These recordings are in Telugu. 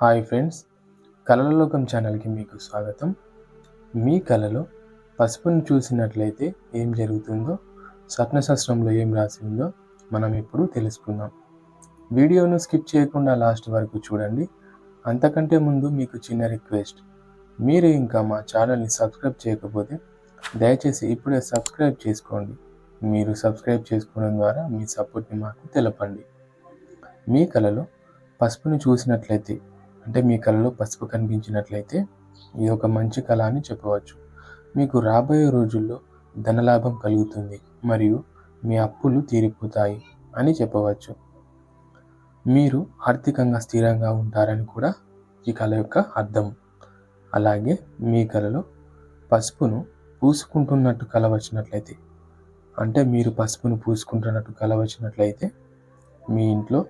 హాయ్ ఫ్రెండ్స్ కళల లోకం ఛానల్కి మీకు స్వాగతం. మీ కళలో పసుపును చూసినట్లయితే ఏం జరుగుతుందో స్వప్నశాస్త్రంలో ఏం రాసి ఉందో మనం ఇప్పుడు తెలుసుకుందాం. వీడియోను స్కిప్ చేయకుండా లాస్ట్ వరకు చూడండి. అంతకంటే ముందు మీకు చిన్న రిక్వెస్ట్. మీరు ఇంకా మా ఛానల్ని సబ్స్క్రైబ్ చేయకపోతే దయచేసి ఇప్పుడే సబ్స్క్రైబ్ చేసుకోండి. మీరు సబ్స్క్రైబ్ చేసుకోవడం ద్వారా మీ సపోర్ట్ని మాకు తెలపండి. మీ కళలో పసుపును చూసినట్లయితే అంటే మీ కళలో పసుపు కనిపించినట్లయితే ఇది ఒక మంచి కళ అని చెప్పవచ్చు. మీకు రాబోయే రోజుల్లో ధనలాభం కలుగుతుంది మరియు మీ అప్పులు తీరిపోతాయి అని చెప్పవచ్చు. మీరు ఆర్థికంగా స్థిరంగా ఉంటారని కూడా ఈ కళ యొక్క అర్థం. అలాగే మీ కళలో పసుపును పూసుకుంటున్నట్టు కళ వచ్చినట్లయితే అంటే మీరు పసుపును పూసుకుంటున్నట్టు కళ వచ్చినట్లయితే మీ ఇంట్లో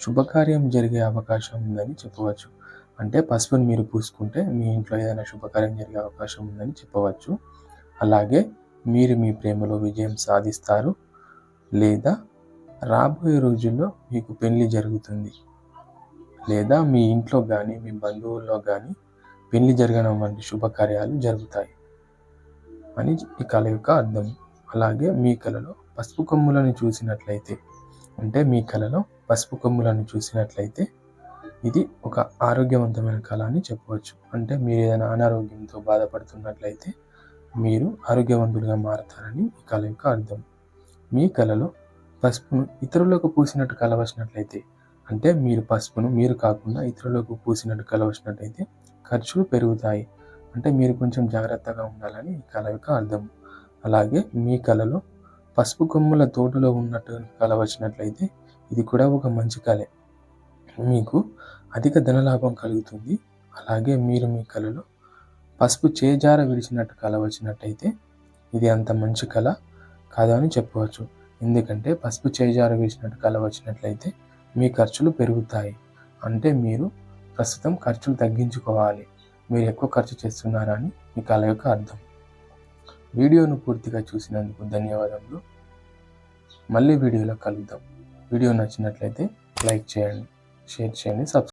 శుభకార్యం జరిగే అవకాశం ఉందని చెప్పవచ్చు. అంటే పసుపుని మీరు పూసుకుంటే మీ ఇంట్లో ఏదైనా శుభకార్యం జరిగే అవకాశం ఉందని చెప్పవచ్చు. అలాగే మీరు మీ ప్రేమలో విజయం సాధిస్తారు. లేదా రాబోయే రోజుల్లో మీకు పెళ్ళి జరుగుతుంది. లేదా మీ ఇంట్లో కానీ మీ బంధువుల్లో కానీ పెళ్ళి జరగడం వంటి శుభకార్యాలు జరుగుతాయి అని ఈ కళ యొక్క అర్థం. అలాగే మీ కళలో పసుపు కొమ్ములను చూసినట్లయితే అంటే మీ కళలో పసుపు కొమ్ములను చూసినట్లయితే ఇది ఒక ఆరోగ్యవంతమైన కళ అని చెప్పవచ్చు. అంటే మీరు ఏదైనా అనారోగ్యంతో బాధపడుతున్నట్లయితే మీరు ఆరోగ్యవంతులుగా మారతారని ఈ కళ యొక్క అర్థం. మీ కళలో పసుపును ఇతరులకు పూసినట్టు కళ వచ్చినట్లయితే అంటే మీరు పసుపును మీరు కాకుండా ఇతరులకు పూసినట్టు కళ ఖర్చులు పెరుగుతాయి. అంటే మీరు కొంచెం జాగ్రత్తగా ఉండాలని ఈ కళ యొక్క అర్థం. అలాగే మీ కళలో పసుపు కొమ్ముల తోటలో ఉన్నట్టు కళ వచ్చినట్లయితే ఇది కూడా ఒక మంచి కళే. మీకు అధిక ధనలాభం కలుగుతుంది. అలాగే మీరు మీ కళలో పసుపు చేజార విడిచినట్టు కళ వచ్చినట్టయితే ఇది అంత మంచి కళ కాదని చెప్పవచ్చు. ఎందుకంటే పసుపు చేజార విడిచినట్టు కళ వచ్చినట్లయితే మీ ఖర్చులు పెరుగుతాయి. అంటే మీరు ప్రస్తుతం ఖర్చులు తగ్గించుకోవాలి. మీరు ఎక్కువ ఖర్చు చేస్తున్నారని మీ కళ యొక్క అర్థం. వీడియోను పూర్తిగా చూసినందుకు ధన్యవాదములు. మళ్ళీ వీడియోలో కలుద్దాం. వీడియో నచ్చినట్లయితే లైక్ చేయండి షేర్ చేయండి సబ్స్క్రైబ్